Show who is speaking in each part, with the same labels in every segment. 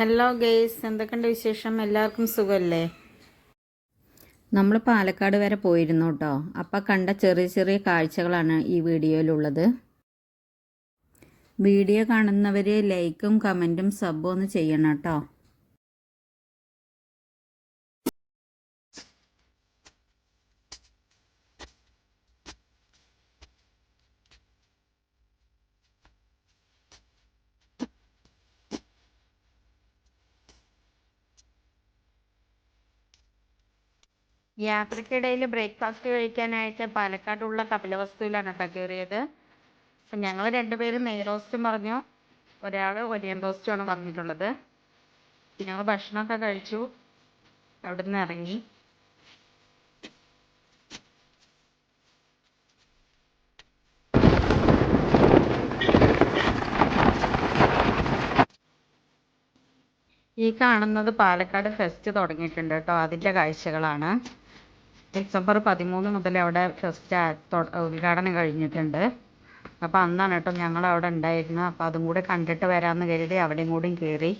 Speaker 1: Hello guys എന്തൊക്കെയുണ്ട് വിശേഷം? എല്ലാവർക്കും സുഖമല്ലേ
Speaker 2: നമ്മൾ പാലക്കാട് വരെ പോയിരുന്നു കേട്ടോ അപ്പം കണ്ട ചെറിയ ചെറിയ കാഴ്ചകളാണ് ഈ വീഡിയോയിലുള്ളത്. വീഡിയോ കാണുന്നവർ ലൈക്കും കമന്റും സബും ഒന്ന് ചെയ്യണം കേട്ടോ
Speaker 1: യാത്രക്കിടയിൽ ബ്രേക്ക്ഫാസ്റ്റ് കഴിക്കാനായിട്ട് പാലക്കാടുള്ള കപിലവസ്തുവിലാണ് കേട്ടോ കയറിയത്. അപ്പം ഞങ്ങൾ രണ്ടുപേരും നെയ് റോസ്റ്റും പറഞ്ഞു. ഒരാൾ ഒനിയൻ റോസ്റ്റുമാണ് പറഞ്ഞിട്ടുള്ളത്. ഞങ്ങൾ ഭക്ഷണമൊക്കെ കഴിച്ചു. അവിടുന്ന് ഇറങ്ങി. ഈ കാണുന്നത് പാലക്കാട് ഫെസ്റ്റ് തുടങ്ങിയിട്ടുണ്ട് കേട്ടോ. അതിന്റെ കാഴ്ചകളാണ്. ഡിസംബർ പതിമൂന്ന് മുതൽ അവിടെ ഫെസ്റ്റ് ഉദ്ഘാടനം കഴിഞ്ഞിട്ടുണ്ട്. അപ്പോൾ അന്നാണ് കേട്ടോ ഞങ്ങൾ അവിടെ ഉണ്ടായിരുന്നത്. അപ്പോൾ അതും കൂടെ കണ്ടിട്ട് വരാമെന്ന് കരുതി അവിടെയും കൂടിയും കയറി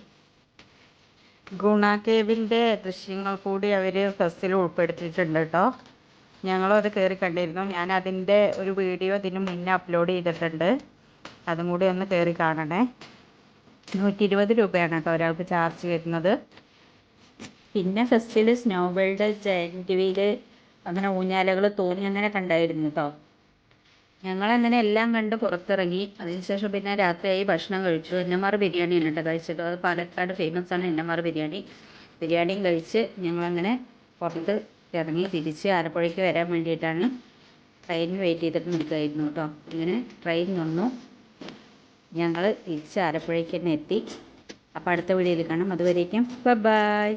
Speaker 1: ഗുണ കേവിന്റെ ദൃശ്യങ്ങൾ കൂടി അവർ ഫെസ്റ്റിൽ ഉൾപ്പെടുത്തിയിട്ടുണ്ട് കേട്ടോ. ഞങ്ങളും അത് കയറി കണ്ടിരുന്നു. ഞാൻ അതിന്റെ ഒരു വീഡിയോ ഇതിന് മുന്നേ അപ്ലോഡ് ചെയ്തിട്ടുണ്ട്. അതും കൂടി ഒന്ന് കയറി കാണണേ. നൂറ്റി ഇരുപത് രൂപയാണ് കേട്ടോ ഒരാൾക്ക് ചാർജ് വരുന്നത്. പിന്നെ ഫെസ്റ്റിൽ സ്നോ വേൾഡ് ജയന്റ് വീൽ അങ്ങനെ ഊഞ്ഞാലകൾ തോന്നി അങ്ങനെ കണ്ടായിരുന്നു കേട്ടോ ഞങ്ങൾ അങ്ങനെ എല്ലാം കണ്ട് പുറത്തിറങ്ങി. അതിനുശേഷം പിന്നെ രാത്രിയായി ഭക്ഷണം കഴിച്ചു. എന്നമാർ ബിരിയാണി കേട്ടോ കഴിച്ചത്. അത് പാലക്കാട് ഫേമസ് ആണ് എന്നമാർ ബിരിയാണി. ബിരിയാണിയും കഴിച്ച് ഞങ്ങളങ്ങനെ പുറത്ത് ഇറങ്ങി തിരിച്ച് ആലപ്പുഴയ്ക്ക് വരാൻ വേണ്ടിയിട്ടാണ് ട്രെയിൻ വെയിറ്റ് ചെയ്തിട്ട് നിൽക്കുകയായിരുന്നു കേട്ടോ ഇങ്ങനെ ട്രെയിൻ വന്നു ഞങ്ങൾ തിരിച്ച് ആലപ്പുഴയ്ക്ക് തന്നെ എത്തി. അപ്പോൾ അടുത്ത വീഡിയോയിൽ കാണാം. അതുവരേക്കും ബൈ